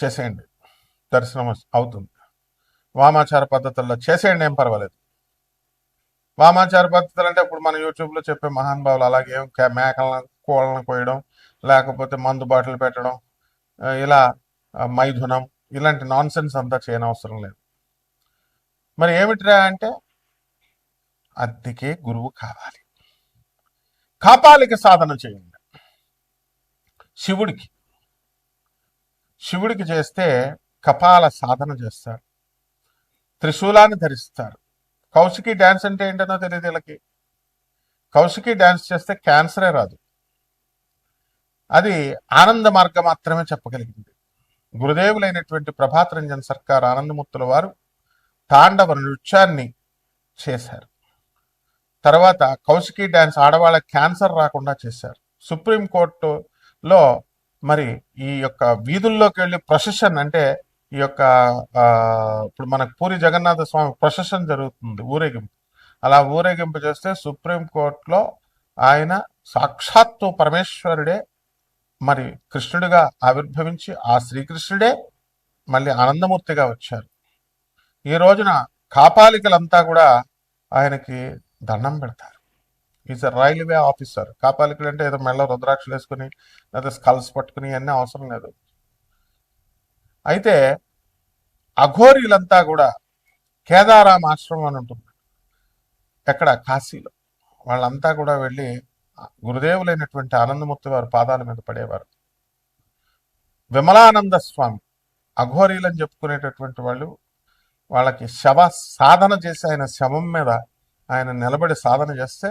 చేసేయండి. దర్శనం అవుతుంది. వామాచార పద్ధతుల్లో చేసేయండి ఏం పర్వాలేదు. వామాచార పద్ధతులు అంటే ఇప్పుడు మన యూట్యూబ్లో చెప్పే మహానుభావులు అలాగే మేకలను కోళ్ళను కోయడం లేకపోతే మందు బాటిల్ పెట్టడం ఇలా మైథునం ఇలాంటి నాన్ సెన్స్ అంతా చేయనవసరం లేదు. మరి ఏమిటిరా అంటే అద్దెకే గురువు కావాలి. కాపాలిక సాధన చేయండి. శివుడికి శివుడికి చేస్తే కపాల సాధన చేస్తారు. త్రిశూలాన్ని ధరిస్తారు. కౌశికి డ్యాన్స్ అంటే ఏంటనో తెలియదు వీళ్ళకి. కౌశికి డ్యాన్స్ చేస్తే క్యాన్సరే రాదు. అది ఆనంద మార్గం మాత్రమే చెప్పగలిగింది. గురుదేవులైనటువంటి ప్రభాత్ రంజన్ సర్కార్ ఆనందముత్తుల వారు తాండవ నృత్యాన్ని చేశారు. తర్వాత కౌశికి డ్యాన్స్ ఆడవాళ్ళ క్యాన్సర్ రాకుండా చేశారు. సుప్రీం కోర్టులో మరి ఈ యొక్క వీధుల్లోకి వెళ్ళి ప్రొసెషన్ అంటే ఈ యొక్క ఇప్పుడు మనకు పూరి జగన్నాథ స్వామి ప్రొసెషన్ జరుగుతుంది ఊరేగింపు. అలా ఊరేగింపు చేస్తే సుప్రీం కోర్టులో ఆయన సాక్షాత్తు పరమేశ్వరుడే మరి కృష్ణుడిగా ఆవిర్భవించి ఆ శ్రీకృష్ణుడే మళ్ళీ ఆనందమూర్తిగా వచ్చారు. ఈ రోజున కాపాలికలంతా కూడా ఆయనకి దండం పెడతారు. ఈజ్ అ రైల్వే ఆఫీసర్ కాపాలికలు అంటే ఏదో మెళ్ళ రుద్రాక్షలు వేసుకుని లేదా స్కల్స్ పట్టుకుని అన్నీ అవసరం లేదు. అయితే అఘోరీలంతా కూడా కేదారాం ఆశ్రమం అని ఉంటుంది. ఎక్కడ? కాశీలో. వాళ్ళంతా కూడా వెళ్ళి గురుదేవులైనటువంటి ఆనందమూర్తి వారి పాదాల మీద పడేవారు. విమలానంద స్వామి అఘోరీలని చెప్పుకునేటటువంటి వాళ్ళు వాళ్ళకి శవ సాధన చేసి ఆయన శవం మీద ఆయన నిలబడి సాధన చేస్తే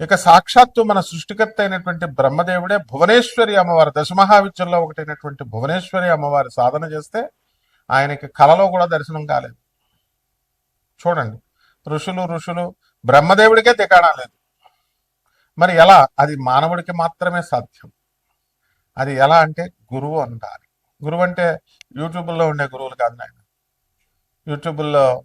ఇక సాక్షాత్తు మన సృష్టికర్త అయినటువంటి బ్రహ్మదేవుడే భువనేశ్వరి అమ్మవారు దశమహావిద్యల్లో ఒకటైనటువంటి భువనేశ్వరి అమ్మవారి సాధన చేస్తే ఆయనకి కలలో కూడా దర్శనం కాలేదు. చూడండి. ఋషులు ఋషులు బ్రహ్మదేవుడికే దిగాడా లేదు. మరి ఎలా? అది మానవుడికి మాత్రమే సాధ్యం. అది ఎలా అంటే గురువు అంటారు. గురువు అంటే యూట్యూబ్లో ఉండే గురువులు కాదు నాయన. యూట్యూబ్లో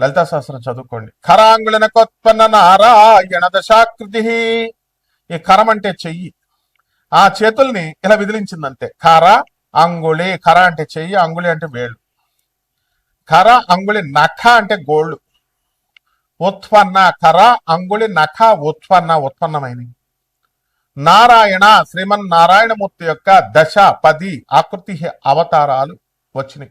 లలితా శాస్త్రం చదువుకోండి. ఖరాంగుళన కొత్పన్న నారాయణ దశాకృతి. ఈ కరం అంటే చెయ్యి. ఆ చేతుల్ని ఇలా విదిలించిందంతే. కర అంగుళి కర అంటే చెయ్యి అంగుళి అంటే వేళ్ళు. కర అంగుళి నఖ అంటే గోళ్ళు. ఉత్పన్న కర అంగుళి నఖ ఉత్పన్న ఉత్పన్నమైనవి. నారాయణ శ్రీమన్ నారాయణమూర్తి యొక్క దశ పది ఆకృతి అవతారాలు వచ్చినాయి.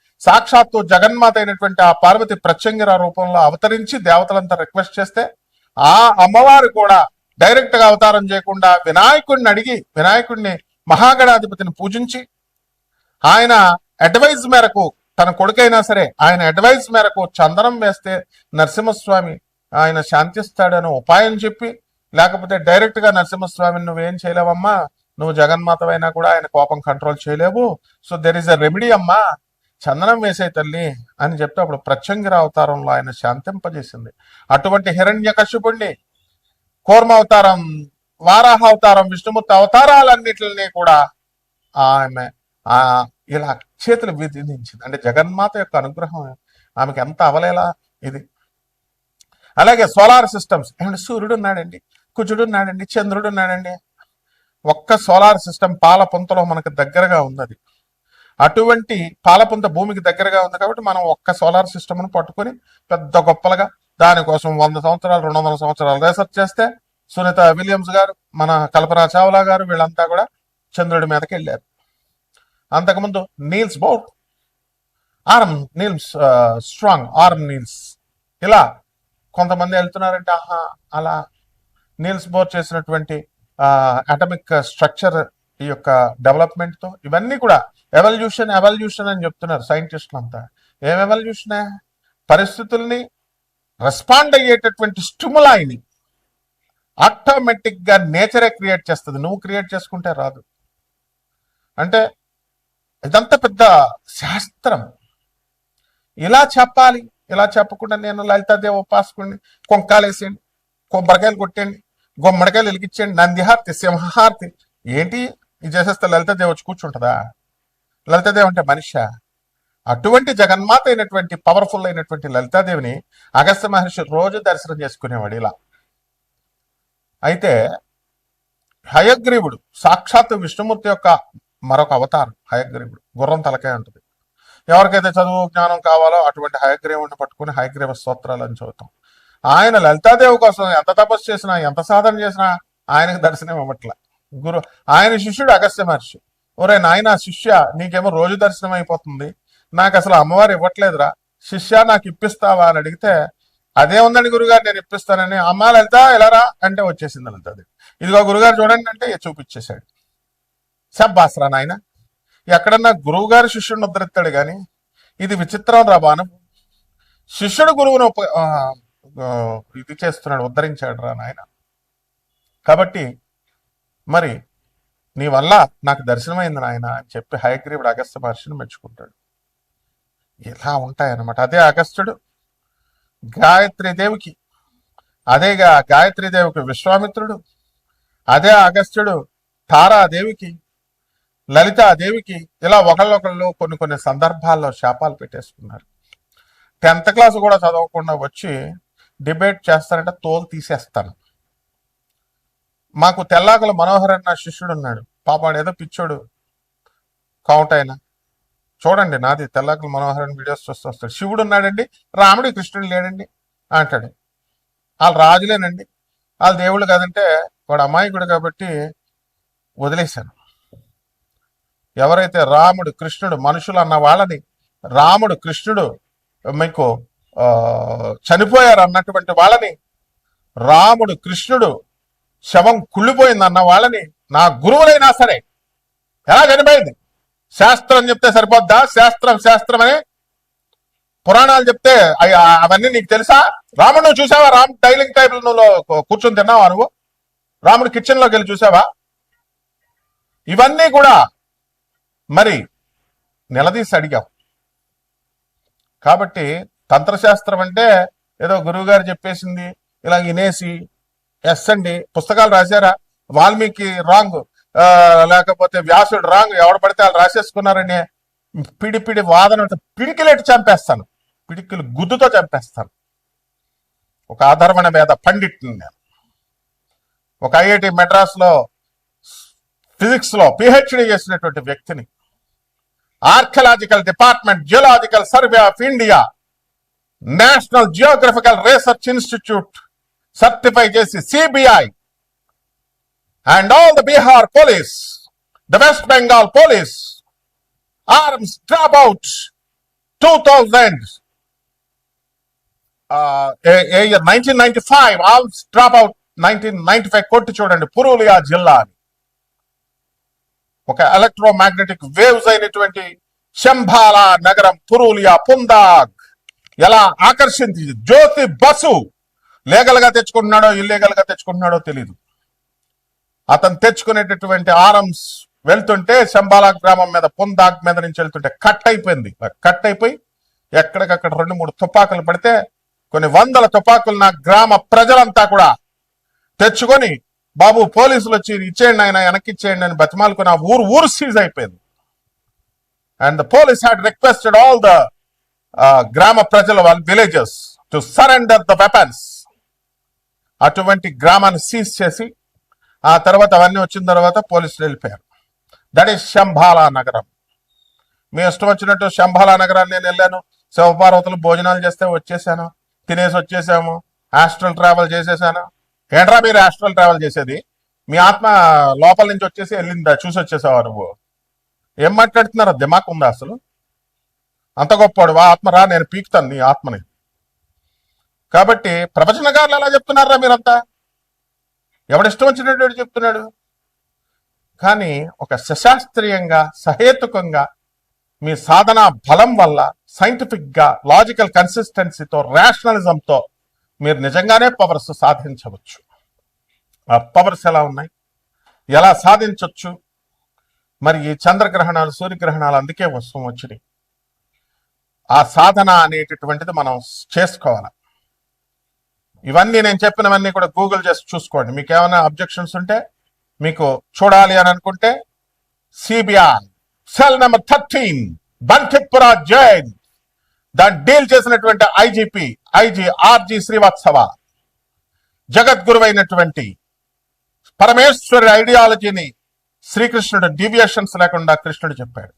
సాక్షాత్తు జగన్మాత అయినటువంటి ఆ పార్వతి ప్రత్యంగిర రూపంలో అవతరించి దేవతలంతా రిక్వెస్ట్ చేస్తే ఆ అమ్మవారు కూడా డైరెక్ట్గా అవతారం చేయకుండా వినాయకుడిని అడిగి వినాయకుడిని మహాగణాధిపతిని పూజించి ఆయన అడ్వైజ్ మేరకు తన కొడుకైనా సరే ఆయన అడ్వైజ్ మేరకు చందనం వేస్తే నరసింహస్వామి ఆయన శాంతిస్తాడని ఉపాయం చెప్పి లేకపోతే డైరెక్ట్గా నరసింహస్వామిని నువ్వేం చేయలేవమ్మా? నువ్వు జగన్మాతవైనా కూడా ఆయన కోపం కంట్రోల్ చేయలేవు. So there is a remedy అమ్మా. చందనం వేసే తల్లి అని చెప్తే అప్పుడు ప్రత్యంగిర అవతారంలో ఆయన శాంతింపజేసింది. అటువంటి హిరణ్య కశ్యపుణ్ణి కూర్మ అవతారం వారాహ అవతారం విష్ణుమూర్తి అవతారాలన్నిటిని కూడా ఆమె ఆ ఇలా చేతులు విధించింది. అంటే జగన్మాత యొక్క అనుగ్రహం ఆమెకి ఎంత అవలేలా ఇది. అలాగే సోలార్ సిస్టమ్స్ ఏమంటే సూర్యుడు ఉన్నాడండి కుజుడు ఉన్నాడండి చంద్రుడు ఉన్నాడండి. ఒక్క సోలార్ సిస్టమ్ పాలపుంతలో మనకు దగ్గరగా ఉన్నది. అటువంటి పాలపుంత భూమికి దగ్గరగా ఉంది కాబట్టి మనం ఒక్క సోలార్ సిస్టమ్ను పట్టుకొని పెద్ద గొప్పలుగా దానికోసం వంద సంవత్సరాలు రెండు వందల సంవత్సరాలు రీసెర్చ్ చేస్తే సునీత విలియమ్స్ గారు మన కల్పనా చావ్లా గారు వీళ్ళంతా కూడా చంద్రుడి మీదకి వెళ్ళారు. అంతకుముందు Niels Bohr arm Niels strong arm Niels. ఇలా కొంతమంది వెళ్తున్నారంటే ఆహా అలా నీల్స్ బోర్ చేసినటువంటి అటమిక్ స్ట్రక్చర్ ఈ యొక్క డెవలప్మెంట్తో ఇవన్నీ కూడా ఎవల్యూషన్ ఎవల్యూషన్ అని చెప్తున్నారు సైంటిస్టులు అంతా. ఏం ఎవల్యూషనే పరిస్థితుల్ని రెస్పాండ్ అయ్యేటటువంటి స్టిములాయిని ఆటోమేటిక్గా నేచరే క్రియేట్ చేస్తుంది. నువ్వు క్రియేట్ చేసుకుంటే రాదు. అంటే ఇదంతా పెద్ద శాస్త్రం. ఇలా చెప్పాలి. ఇలా చెప్పకుండా నేను లలితాదేవి ఉపాసకుడిని కొంకాలేసేయండి కొబ్బరికాయలు కొట్టండి గుమ్మడికాయలు వెలిగించండి నందిహారతి సింహారతి ఏంటి? ఇది చేసేస్తే లలితాదేవి వచ్చి కూర్చుంటుందా? లలితాదేవి అంటే మనిష? అటువంటి జగన్మాత అయినటువంటి పవర్ఫుల్ అయినటువంటి లలితాదేవిని అగస్త్య మహర్షి రోజు దర్శనం చేసుకునేవాడు ఇలా. అయితే హయగ్రీవుడు సాక్షాత్ విష్ణుమూర్తి యొక్క మరొక అవతారం హయగ్రీవుడు. గుర్రం తలకాయ ఉంటుంది. ఎవరికైతే చదువు జ్ఞానం కావాలో అటువంటి హయగ్రీవుడిని పట్టుకుని హయగ్రీవ స్తోత్రాలు అని చదువుతాం ఆయన లలితాదేవి కోసం ఎంత తపస్సు చేసినా ఎంత సాధన చేసినా ఆయనకు దర్శనం ఇవ్వట్ల. గురు ఆయన శిష్యుడు అగస్త్య మహర్షి. ఒరే నాయన శిష్య నీకేమో రోజు దర్శనం అయిపోతుంది. నాకు అసలు అమ్మవారు ఇవ్వట్లేదురా. శిష్య నాకు ఇప్పిస్తావా అని అడిగితే అదే ఉందండి గురుగారు నేను ఇప్పిస్తానని. అమ్మ లలిత ఎలారా అంటే వచ్చేసింది లలితది ఇదిగో గురుగారు చూడండి అంటే చూపించేశాడు. సబ్బాసరా నాయన. ఎక్కడన్నా గురువు గారు శిష్యుడిని ఉద్ధరిస్తాడు కానీ ఇది విచిత్రం రా బాను. శిష్యుడు గురువును ఇది చేస్తున్నాడు ఉద్ధరించాడు రా నాయన. కాబట్టి మరి నీ వల్ల నాకు దర్శనమైంది నాయన అని చెప్పి హయగ్రీవుడు అగస్త్య మహర్షిని మెచ్చుకుంటాడు. ఇలా ఉంటాయన్నమాట. అదే అగస్త్యుడు గాయత్రి దేవికి అదేగా గాయత్రీదేవికి విశ్వామిత్రుడు అదే అగస్త్యుడు తారాదేవికి లలితాదేవికి ఇలా ఒకళ్ళొకళ్ళు కొన్ని కొన్ని సందర్భాల్లో శాపాలు పెట్టేసుకున్నారు. టెన్త్ క్లాస్ కూడా చదవకుండా వచ్చి డిబేట్ చేస్తారంటే తోలు తీసేస్తాను. మాకు తెల్లాకుల మనోహర్ అన్న శిష్యుడు ఉన్నాడు. పాపాడు ఏదో పిచ్చోడు కౌంట్ చూడండి నాది తెల్లాకుల మనోహర్ అని వీడియోస్ చూస్తూ వస్తాడు. శివుడు ఉన్నాడండి రాముడు కృష్ణుడు లేడండి అంటాడు. వాళ్ళు రాజులేనండి. వాళ్ళ దేవుళ్ళు కాదంటే వాడు అమాయకుడు కాబట్టి వదిలేశాను. ఎవరైతే రాముడు కృష్ణుడు మనుషులు అన్న వాళ్ళని రాముడు కృష్ణుడు మీకు చనిపోయారు అన్నటువంటి వాళ్ళని రాముడు కృష్ణుడు శవం కుళ్ళిపోయింది అన్న వాళ్ళని నా గురువులైనా సరే ఎలా చనిపోయింది? శాస్త్రం చెప్తే సరిపోద్దా? శాస్త్రం శాస్త్రం అని పురాణాలు చెప్తే అవన్నీ నీకు తెలుసా? రాముడు నువ్వు చూసావా? రామ్ డైలింగ్ టేబుల్ నువ్వు కూర్చొని తిన్నావా నువ్వు? రాముడు కిచెన్లోకి వెళ్ళి చూసావా? ఇవన్నీ కూడా మరి నిలదీసి అడిగాం కాబట్టి తంత్రశాస్త్రం అంటే ఏదో గురువుగారు చెప్పేసింది ఇలా వినేసి ఎస్ అండి. పుస్తకాలు రాశారా? వాల్మీకి రాంగ్. లేకపోతే వ్యాసుడు రాంగ్. ఎవడు పడితే వాళ్ళు రాసేసుకున్నారని పిడి పిడి వాదన పిడికిలేటి చంపేస్తాను. పిడికిలు గుద్దుతో చంపేస్తాను. ఒక ఆధర్మణ మీద పండిట్ని నేను. ఒక ఐఐటి మెడ్రాస్లో ఫిజిక్స్లో ఫిజిక్స్లో పిహెచ్డి చేసినటువంటి వ్యక్తిని. Archaeological department geological survey of India national geographical research institute certify చేసి CBI and all the Bihar police the West Bengal police arms drop out two thousand nineteen ninety five arms drop out nineteen ninety five కొట్టి చూడండి పురూలియా జిల్లా అని. ఒక electromagnetic waves అయినటువంటి శంభాలా నగరం పురూలియా పుందాగ్. ఎలా ఆకర్షించింది? జ్యోతి బసు లీగల్గా తెచ్చుకుంటున్నాడో ఇల్లీగల్గా తెచ్చుకుంటున్నాడో తెలియదు అతను తెచ్చుకునేటటువంటి ఆరమ్స్ వెళ్తుంటే శంబాలా గ్రామం మీద పుందాగ్ మీద నుంచి వెళ్తుంటే కట్ అయిపోయింది. కట్ అయిపోయి ఎక్కడికక్కడ రెండు మూడు తుపాకులు పడితే కొన్ని వందల తుపాకులు నా గ్రామ ప్రజలంతా కూడా తెచ్చుకొని బాబు పోలీసులు వచ్చి ఇచ్చేయండి ఆయన వెనక్కి ఇచ్చేయండి అని బతిమాలకు నా ఊరు ఊరు సీజ్ అయిపోయింది. And the police had requested all the గ్రామ ప్రజల వాళ్ళ villages to surrender the weapons అటువంటి గ్రామాన్ని సీజ్ చేసి ఆ తర్వాత అవన్నీ వచ్చిన తర్వాత పోలీసులు వెళ్ళిపోయారు. దట్ ఈస్ శంభాలా నగరం. మీ ఇష్టం వచ్చినట్టు శంభాలా నగరాన్ని నేను వెళ్ళాను. శివపార్వతులు భోజనాలు చేస్తే వచ్చేసాను. తినేసి వచ్చేసాము. హాస్టల్ ట్రావెల్ చేసేసాను. ఏంట్రా మీరు హాస్టల్ ట్రావెల్ చేసేది? మీ ఆత్మ లోపల నుంచి వచ్చేసి వెళ్ళిందా? చూసి వచ్చేసావా నువ్వు? ఏం మాట్లాడుతున్నారా? దిమాక్ ఉందా అసలు? అంత గొప్పవాడు. ఆత్మ రా నేను పీకుతాను నీ ఆత్మని. కాబట్టి ప్రవచనగారులు ఎలా చెప్తున్నారా మీరంతా? ఎవడిష్టం వచ్చినటువంటి చెప్తున్నాడు? కానీ ఒక సశాస్త్రీయంగా సహేతుకంగా మీ సాధన బలం వల్ల సైంటిఫిక్గా లాజికల్ కన్సిస్టెన్సీతో రేషనలిజంతో మీరు నిజంగానే పవర్స్ సాధించవచ్చు. ఆ పవర్స్ ఎలా ఉన్నాయి? ఎలా సాధించవచ్చు మరి ఈ చంద్రగ్రహణాలు సూర్యగ్రహణాలు అందుకే వస్తూ వచ్చినాయి ఆ సాధన అనేటటువంటిది మనం చేసుకోవాలి? ఇవన్నీ నేను చెప్పినవన్నీ కూడా గూగుల్ చేసి చూసుకోండి. మీకు ఏమైనా అబ్జెక్షన్స్ ఉంటే మీకు చూడాలి అని అనుకుంటే CBR cell number thirteen Bankipur jail దాన్ని డీల్ చేసినటువంటి ఐజీపీ ఐజీ ఆర్జీ శ్రీవాత్సవ జగద్గురువైనటువంటి పరమేశ్వరి ఐడియాలజీని శ్రీకృష్ణుడు డీవియేషన్స్ లేకుండా కృష్ణుడు చెప్పాడు.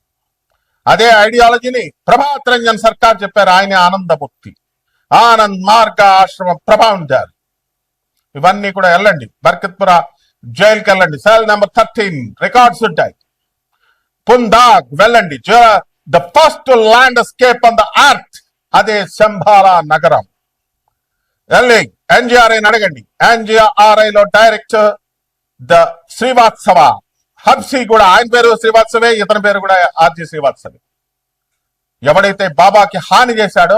అదే ఐడియాలజీని ప్రభాత్ రంజన్ సర్కార్ చెప్పారు. ఆయన ఆనందముక్తి ఆనంద్ మార్గ ఆశ్రమ ప్రభావంజారు ఇవన్నీ కూడా వెళ్ళండి. బర్కత్పుర జైలుకి వెళ్ళండి. సెల్ నెంబర్ థర్టీన్ రికార్డ్స్ ఉంటాయి. పుందాగ్ వెళ్ళండి. The first landscape on the earth. అదే శంభాల నగరం. వెళ్ళి ఎన్జిఆర్ఐ అడగండి. ఎన్జిఆర్ఐ లో డైరెక్టర్ ద శ్రీవాత్సవ హబ్సి కూడా ఆయన పేరు శ్రీవాత్సవే ఇతని పేరు కూడా ఆర్జీ శ్రీవాత్సవే ఎవడైతే బాబాకి హాని చేశాడో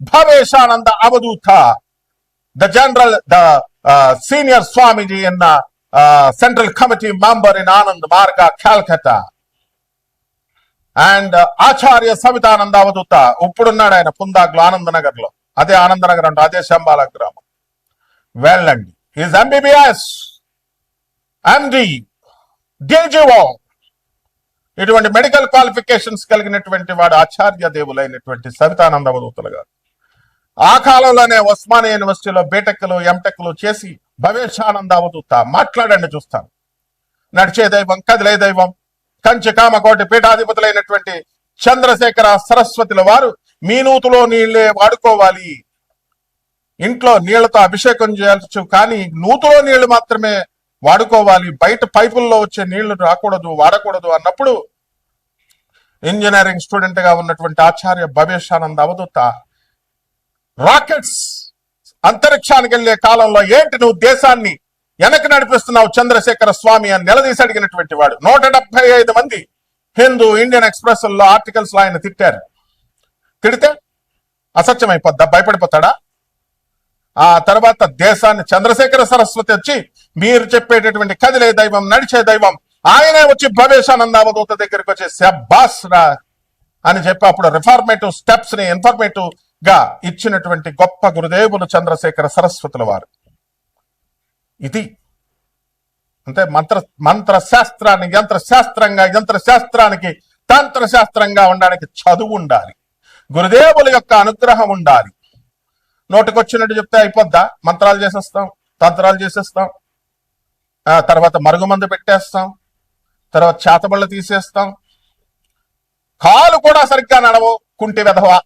Bhaveshananda Avadhuta. The general, the uh, senior Swamiji in the uh, Central Committee member in Anand Marga, Calcutta. And Acharya Savitananda Avadhuta ఇప్పుడున్నాడు ఆయన పుందాగ్లో ఆనందనగర్లో అదే ఆనందనగర్ అంటే అదే శంబాల గ్రామం. వెళ్ళండి ఈజ్ ఎంబీబీఎస్ ఎండి డిజిఓ ఇటువంటి మెడికల్ క్వాలిఫికేషన్స్ కలిగినటువంటి వాడు ఆచార్య దేవులైనటువంటి సవితానంద అవధూతలు గారు. ఆ కాలంలోనే ఉస్మానియా యూనివర్సిటీలో బీటెక్లు ఎంటెక్లు చేసి భవేశానంద అవధూత మాట్లాడండి చూస్తాను. నడిచే దైవం కదిలే దైవం కంచి కామకోటి పీఠాధిపతులైనటువంటి చంద్రశేఖర సరస్వతుల వారు మీ నూతులో నీళ్ళే వాడుకోవాలి. ఇంట్లో నీళ్ళతో అభిషేకం చేయవచ్చు కానీ నూతులో నీళ్ళు మాత్రమే వాడుకోవాలి. బయట పైపుల్లో వచ్చే నీళ్ళు రాకూడదు వాడకూడదు అన్నప్పుడు ఇంజనీరింగ్ స్టూడెంట్గా ఉన్నటువంటి ఆచార్య భవేశానంద అవధూత రాకెట్స్ అంతరిక్షానికి వెళ్ళే కాలంలో ఏంటి నువ్వు దేశాన్ని వెనక్కి నడిపిస్తున్నావు చంద్రశేఖర స్వామి అని నిలదీసి అడిగినటువంటి వాడు? నూట ఐదు మంది హిందూ ఇండియన్ ఎక్స్ప్రెస్లో ఆర్టికల్స్లో ఆయన తిట్టారు. తిడితే అసత్యం అయిపోద్దా భయపడిపోతాడా? ఆ తర్వాత దేశాన్ని చంద్రశేఖర సరస్వతి వచ్చి మీరు చెప్పేటటువంటి కదిలే దైవం నడిచే దైవం ఆయనే వచ్చి భవేశానంద అవధూత దగ్గరికి వచ్చి శబ్బాస్ రా అని చెప్పి అప్పుడు రిఫార్మేటివ్ స్టెప్స్ని ఇన్ఫర్మేటివ్ గా ఇచ్చినటువంటి గొప్ప గురుదేవులు చంద్రశేఖర సరస్వతుల వారు. ఇది అంటే మంత్ర మంత్ర శాస్త్రాన్ని యంత్ర శాస్త్రంగా యంత్ర శాస్త్రానికి తంత్ర శాస్త్రంగా ఉండడానికి చదువు ఉండాలి. గురుదేవుల యొక్క అనుగ్రహం ఉండాలి. నోటికొచ్చినట్టు చెప్తే అయిపోద్దా? మంత్రాలు చేసేస్తాం తంత్రాలు చేసేస్తాం. ఆ తర్వాత మరుగుమందు పెట్టేస్తాం. తర్వాత చేతబళ్ళు తీసేస్తాం. కాలు కూడా సరిగ్గా నడవు కుంటి వెధవా?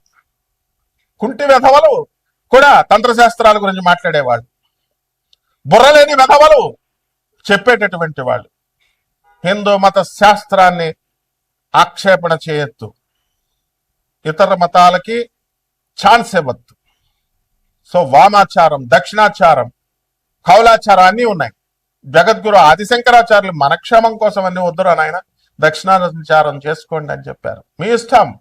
కుంటి వెధవలు కూడా తంత్రశాస్త్రాల గురించి మాట్లాడేవాళ్ళు. బుర్రలేని వెధవలు చెప్పేటటువంటి వాళ్ళు. హిందూ మత శాస్త్రాన్ని ఆక్షేపణ చేయొద్దు. ఇతర మతాలకి ఛాన్స్ ఇవ్వద్దు. సో వామాచారం దక్షిణాచారం కౌలాచారం అన్నీ ఉన్నాయి. జగద్గురు ఆదిశంకరాచార్యులు మనక్షేమం కోసం అన్ని వద్దురా నాయన దక్షిణాచారం చేసుకోండి అని చెప్పారు. మీ ఇష్టం.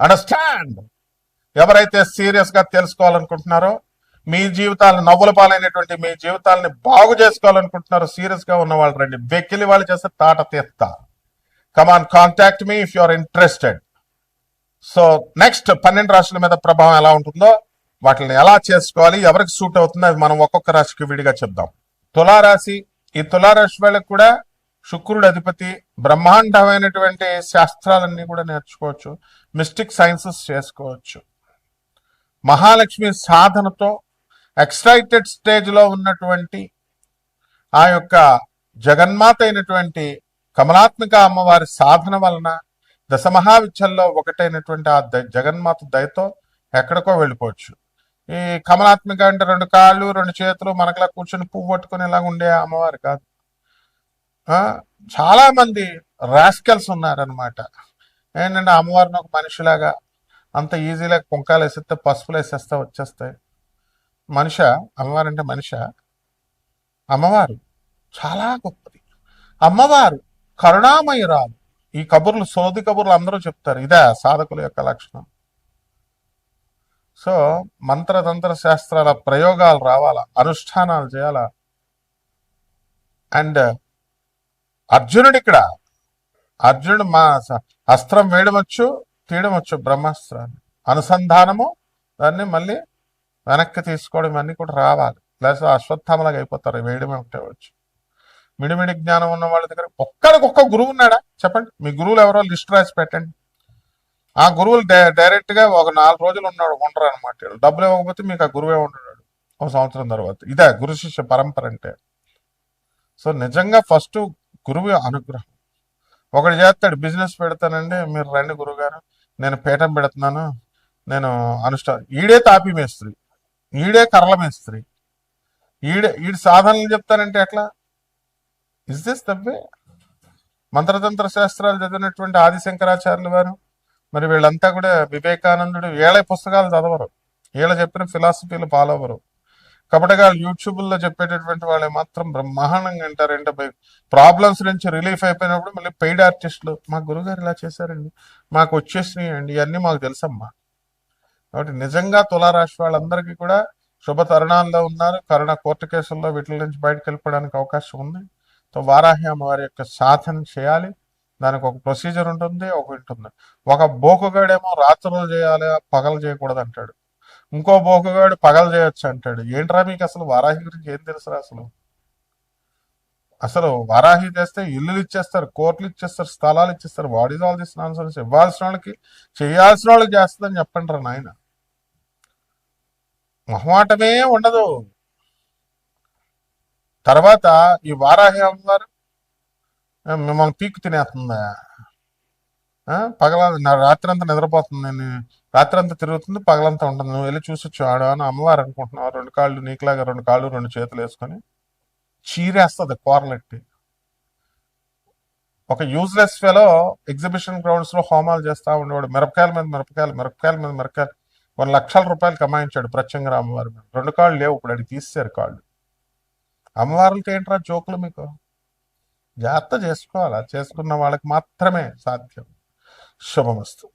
అండర్స్టాండ్ ఎవరైతే సీరియస్గా తెలుసుకోవాలనుకుంటున్నారో మీ జీవితాలను నవ్వుల పాలైనటువంటి మీ జీవితాలని బాగు చేసుకోవాలనుకుంటున్నారో సీరియస్గా ఉన్న వాళ్ళు రండి. వెక్కిలి వాళ్ళు చేస్తే తాట తీస్తా come on contact me if you are interested so next పన్నెండు రాశుల మీద ప్రభావం ఎలా ఉంటుందో వాటిని ఎలా చేసుకోవాలి ఎవరికి సూట్ అవుతుందో అది మనం ఒక్కొక్క రాశికి విడిగా చెప్దాం. తులారాశి ఈ తులారాశి వాళ్ళకి కూడా శుక్రుడు అధిపతి బ్రహ్మాండమైనటువంటి శాస్త్రాలన్నీ కూడా నేర్చుకోవచ్చు. మిస్టిక్ సైన్సెస్ చేసుకోవచ్చు. మహాలక్ష్మి సాధనతో ఎక్సైటెడ్ స్టేజ్లో ఉన్నటువంటి ఆ యొక్క జగన్మాత అయినటువంటి కమలాత్మిక అమ్మవారి సాధన వలన దశమహావిద్యల్లో ఒకటైనటువంటి ఆ ద- జగన్మాత దయతో ఎక్కడికో వెళ్ళిపోవచ్చు. ఈ కమలాత్మిక అంటే రెండు కాళ్ళు రెండు చేతులు మనకలా కూర్చొని పువ్వు పట్టుకుని ఇలా ఉండే అమ్మవారు కాదు. చాలామంది చాలా మంది రాస్కెల్స్ ఉన్నారనమాట ఏంటంటే అమ్మవారిని ఒక మనిషిలాగా అంత ఈజీగా కుంకాలు వేసేస్తే పసుపులు వేసేస్తే వచ్చేస్తాయి. మనిష అమ్మవారు అంటే మనిష అమ్మవారు చాలా గొప్పది. అమ్మవారు కరుణామయురాలు. ఈ కబుర్లు సోది కబుర్లు అందరూ చెప్తారు. ఇదే సాధకుల యొక్క లక్షణం. సో మంత్రతంత్ర శాస్త్రాల ప్రయోగాలు రావాలా? అనుష్ఠానాలు చేయాలా? అండ్ అర్జునుడు ఇక్కడ అర్జునుడు మా స- అస్త్రం వేయడమొచ్చు తీయడమొచ్చు బ్రహ్మాస్త్రాన్ని. అనుసంధానము దాన్ని మళ్ళీ వెనక్కి తీసుకోవడం ఇవన్నీ కూడా రావాలి. లేకపోతే అశ్వత్థామలాగా అయిపోతారు వేయడమే ఒకటే వచ్చు. మిడిమిడి జ్ఞానం ఉన్న వాళ్ళ దగ్గర ఒక్కడికి ఒక్క గురువు ఉన్నాడా? చెప్పండి. మీ గురువులు ఎవరో లిస్ట్ రాసి పెట్టండి. ఆ గురువులు డైరెక్ట్గా ఒక నాలుగు రోజులు ఉన్నాడు ఉండరు అనమాట డబ్బులు ఇవ్వకపోతే మీకు ఆ గురువే ఉండడు. ఒక సంవత్సరం తర్వాత. ఇదే గురు శిష్య పరంపర అంటే. సో నిజంగా ఫస్ట్ గురువు అనుగ్రహం. ఒకటి చేస్తాడు బిజినెస్ పెడతానండి. మీరు రండి గురుగారు. నేను పీఠం పెడుతున్నాను. నేను అనుష్ఠా ఈడే తాపి మేస్త్రి. ఈడే కర్ల మేస్త్రి. ఈడే ఈడు సాధనలు చెప్తానంటే ఎట్లా? ఇస్ దిస్ తప్పే మంత్రతంత్ర శాస్త్రాలు చదివినటువంటి ఆదిశంకరాచార్యులు వారు మరి వీళ్ళంతా కూడా వివేకానందుడు వీళ్ళ పుస్తకాలు చదవరు. వీళ్ళ చెప్పిన ఫిలాసఫీలు ఫాలో అవ్వరు. కాబట్టి యూట్యూబ్లో చెప్పేటటువంటి వాళ్ళు మాత్రం బ్రహ్మాండంగా అంటారు అంటే ప్రాబ్లమ్స్ నుంచి రిలీఫ్ అయిపోయినప్పుడు మళ్ళీ పెయిడ్ ఆర్టిస్టులు మా గురుగారు ఇలా చేశారండి. మాకు వచ్చేసినాయి అండి ఇవన్నీ మాకు తెలుసమ్మా. కాబట్టి నిజంగా తులారాశి వాళ్ళందరికీ కూడా శుభ తరుణాల్లో ఉన్నారు. కరుణ కోర్టు కేసుల్లో వీటి నుంచి బయటకు వెళ్ళిపోవడానికి అవకాశం ఉంది. సో వారాహి అమ్మవారి యొక్క సాధన చేయాలి. దానికి ఒక ప్రొసీజర్ ఉంటుంది ఒకటి ఉంటుంది. ఒక బోకుగాడేమో రాత్రులు చేయాలి పగలు చేయకూడదు అంటాడు. ఇంకో బోకుగాడు పగలు చేయొచ్చు అంటాడు. ఏంట్రా మీకు అసలు వారాహి గురించి ఏం తెలుసురా అసలు? అసలు వారాహి చేస్తే ఇల్లులు ఇచ్చేస్తారు కోర్టులు ఇచ్చేస్తారు స్థలాలు ఇచ్చేస్తారు. What is all this nonsense? ఇవ్వాల్సిన వాళ్ళకి చేయాల్సిన వాళ్ళకి చేస్తుందని చెప్పండి రా నాయన. మొహమాటమే ఉండదు. తర్వాత ఈ వారాహి అమ్మగారు మిమ్మల్ని పీక్కు తినేస్తుందా? ఆ, పగల రాత్రి అంతా నిద్రపోతుంది నేను రాత్రంతా తిరుగుతుంది పగలంతా ఉంటుంది. నువ్వు వెళ్ళి చూసొచ్చు ఆడు అని అమ్మవారు అనుకుంటున్నావు. రెండు కాళ్ళు నీకులాగా రెండు కాళ్ళు రెండు చేతులు వేసుకొని చీరేస్తుంది కోరలెట్టి. ఒక యూజ్లెస్ ఫెలో ఎగ్జిబిషన్ గ్రౌండ్స్లో హోమాలు చేస్తా ఉండేవాడు. మిరపకాయల మీద మిరపకాయలు మిరపకాయల మీద మిరపకాయలు. కొన్ని లక్షల రూపాయలు కమాయించాడు ప్రత్యంగ అమ్మవారి మీద. రెండు కాళ్ళు లేవు ఇప్పుడు అడిగి తీసేశారు కాళ్ళు. అమ్మవారులతో ఏంట్రా జోకులు మీకు? జాగ్రత్త చేసుకోవాలా? చేసుకున్న వాళ్ళకి మాత్రమే సాధ్యం. శుభమస్తు.